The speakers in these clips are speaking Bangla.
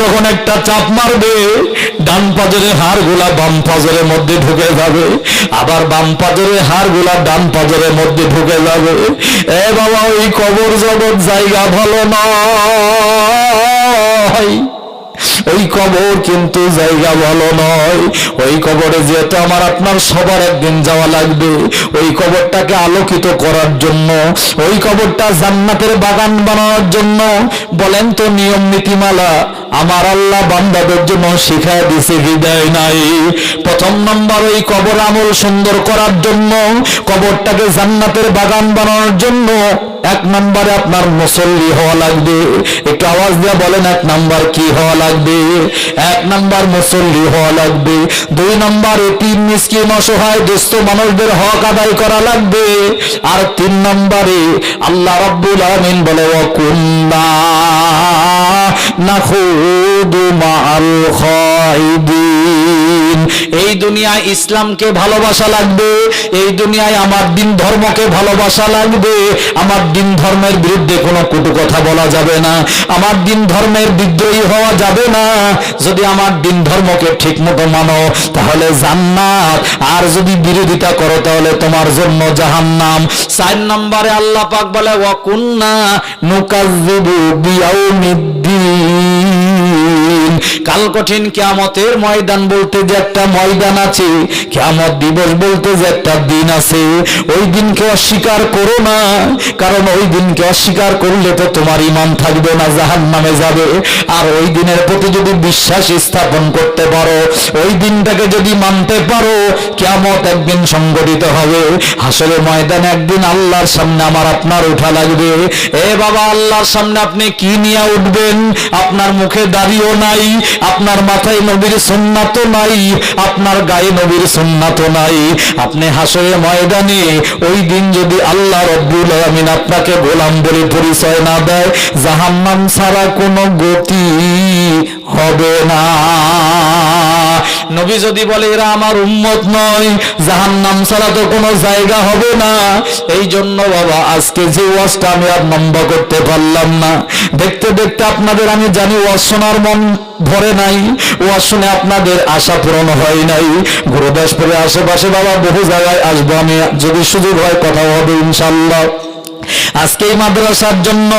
যখন একটা চাপ মারবে, ডান পাজরের হাড়গুলা বাম পাজরের মধ্যে ঢুকে যাবে। আবার বাম পাজরের হাড়গুলা ডান পাজরের মধ্যে ঢুকে যাবে। এ বাবা, ওই কবর জগৎ জায়গা ভালো নয়। ওই কবর কিন্তু জায়গা ভালো নয়। ওই কবরে যেহেতু আমার আপনার সবার একদিন যাওয়া লাগবে, ওই কবরটাকে আলোকিত করার জন্য, ওই কবরটা জান্নাতের বাগান বানানোর জন্য বলেন তো নিয়ম নীতিমালা আমার আল্লাহ বান্দাদের জন্য শিখায় দিছে, হৃদয় নাই। প্রথম নম্বর ওই কবর আমল সুন্দর করার জন্য, কবরটাকে জান্নাতের বাগান বানানোর জন্য এক নম্বরে আপনার মুসল্লি হওয়া লাগবে। একটু আওয়াজ দিয়ে বলেন, এক নাম্বার কি হওয়া লাগবে? এক নাম্বার মুসল্লি হওয়া লাগবে। দুই নাম্বার এটিম মিসকিন অসহায়, দুস্থ মানুষদের হক আদায় করা লাগবে। আর তিন নম্বরে আল্লাহ রাব্বুল আমিন বলে ওয়াকুন্না নাখুদু মাআল খাইদিন। এই দুনিয়ায় ইসলামকে ভালোবাসা লাগবে, এই দুনিয়ায় আমার দিন ধর্মকে ভালোবাসা লাগবে। আমার দিন ধর্মের বিরুদ্ধে কোনো কটু কথা বলা যাবে না। আমার দিন ধর্মের বিদ্রোহী হওয়া যাবে না। যদি আমার দিন ধর্মকে ঠিক মতো মানো, তাহলে জান্নাত। আর যদি বিরোধিতা করো, তাহলে তোমার জন্য জাহান্নাম। চার নম্বরে বলে ওয়াকুন্না বিয়াউমিদ্দিন। কাল কঠিন কিয়ামতের ময়দান বলতে যে একটা ময়দান আছে, কিয়ামত দিবস বলতে যে একটা দিন আছে, ওই দিনকে অস্বীকার করো না, কারণ ওই দিনকে অস্বীকার করলে তো তোমার ইমান থাকবে না জাহান নামে যাবে। আর ওই দিনের প্রতি যদি বিশ্বাস স্থাপন করতে পারো, ওই দিনটাকে যদি মানতে পারো, কিয়ামত একদিন সংগঠিত হবে। আসলে ময়দানে একদিন আল্লাহর সামনে আমার আপনার উঠা লাগবে। এ বাবা, আল্লাহর সামনে আপনি কি নিয়ে উঠবেন? আপনার মুখে দাড়িও নাই আপনার মাথায় নবীর সুন্নাত নাই, আপনার গায়ে নবীর সুন্নাত নাই। আপনি হাসরে ময়দানে ওই দিন যদি আল্লাহ রব্বুল আলামিন আপনাকে গোলাম বলে পরিচয় না দেয়, জাহান্নাম ছাড়া কোনো গতি হবে না। নবী যদি বলে, এরা আমার উম্মত নয়, জাহান্নাম ছাড়া তো কোনো জায়গা হবে না। এই জন্য বাবা, আজকে যে ওয়াজটা আমি আর লম্বা করতে পারলাম না। দেখতে দেখতে আপনাদের আমি জানি ওয়াজ শোনার মন ভরে নাই, ওয়াজ শুনে আপনাদের আশা পূরণ হয় নাই। গুরুদাসপুরের আশেপাশে বাবা, বহু জায়গায় আসব আমি। যদি সুযোগ হয় কথা হবে ইনশাল্লাহ আজকে এই মাদ্রাসার জন্য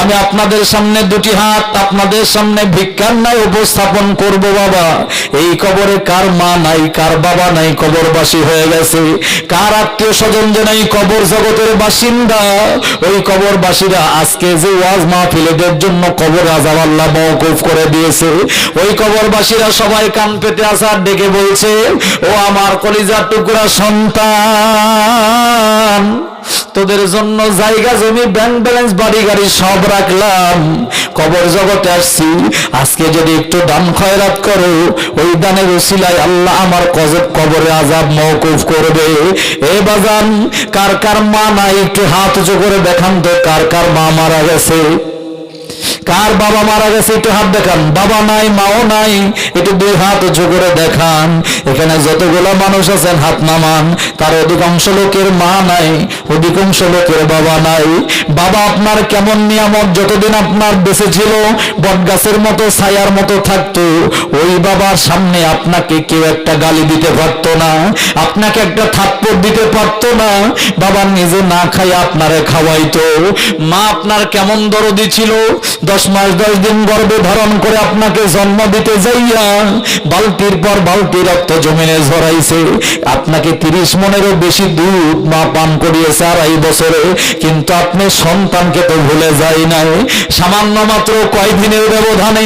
আমি আপনাদের সামনে দুটি হাত আপনাদের সামনে ভিক্ষার নাই উপস্থাপন করব, বাবা। এই কবরে কার মা নাই, কার বাবা নাই, কবরবাসী হয়ে গেছে। কার আত্মীয় স্বজন যে নাই, কবর জগতের বাসিন্দা। ওই কবরবাসীরা আজকে যে ওয়াজ মাহফিলেদের জন্য কবর আজাব আল্লাহ মওকুফ করে দিয়েছে, ওই কবরবাসীরা সবাই কান পেতে আসার ডেকে বলছে, ও আমার কলিজার টুকরা সন্তান তোদের জন্য জায়গা, জমি ব্যাংক ব্যালেন্স বাড়ি গাড়ি সব রাখলাম। কবর জগতে আসছি। আজকে যদি একটু দান খয়রাত করো, ওই দানের ওসিলায় আল্লাহ আমার কজব কবরে আজাব মৌকুফ করবে। এ বাজান, কার কার মা নাই, একটু হাত উঁচু করে দেখান তো, কার কার মা মারা গেছে। কার বাবা মারা গেছে একটু হাত দেখান। বাবা নাই, মাও নাই, একটু দুই হাত উঁচু করে দেখান। এখানে যতগুলো মানুষ আছেন, হাত নামান। তার অধিকাংশ লোকের মা নাই, অধিকাংশ লোকের বাবা নাই। বাবা আপনার কেমন নিয়ামত? যতদিন আপনার বেঁচে ছিল, বটগাছের মতো, ছায়ার মতো থাকতো। ওই বাবার সামনে আপনাকে কেউ একটা গালি দিতে পারতো না। আপনাকে একটা থাপ্পড় দিতে পারতো না। বাবা নিজে না খাই আপনারে খাওয়াইতো। মা আপনার কেমন দরদি ছিল? দশ মাস, দশ দিন গর্ভে ধারণ করে আপনাকে জন্ম দিতে যাইয়া বালতির পর বালতি রক্ত জমিনে ঝরাইছে। আপনাকে তিরিশ মনেরও বেশি দুধ মা পান করিয়েছে আড়াই বছরে, কিন্তু আপনি সন্তানকে তো ভুলে যাই নাই। সামান্য মাত্র কয়দিনের ব্যবধানে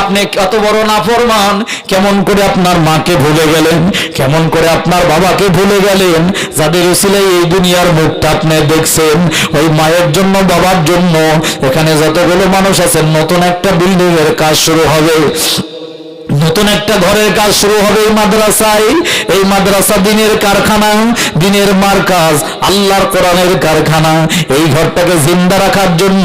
আপনি এত বড় নাফরমান, কেমন করে আপনার মাকে ভুলে গেলেন, কেমন করে আপনার বাবাকে ভুলে গেলেন, যাদের উসিলাই এই দুনিয়ার মুখটা আপনি দেখছেন, ওই মায়ের জন্য, বাবার জন্য, এখানে যতগুলো মানুষ আছেন নতুন একটা বিল্ডিং এর কাজ শুরু হবে। নতুন একটা ঘরের কাজ শুরু হবে এই মাদ্রাসায়। এই মাদ্রাসা দিনের কারখানা, দিনের মার কাজ, আল্লাহর কোরআনের কারখানা। এই ঘরটাকে জিন্দা রাখার জন্য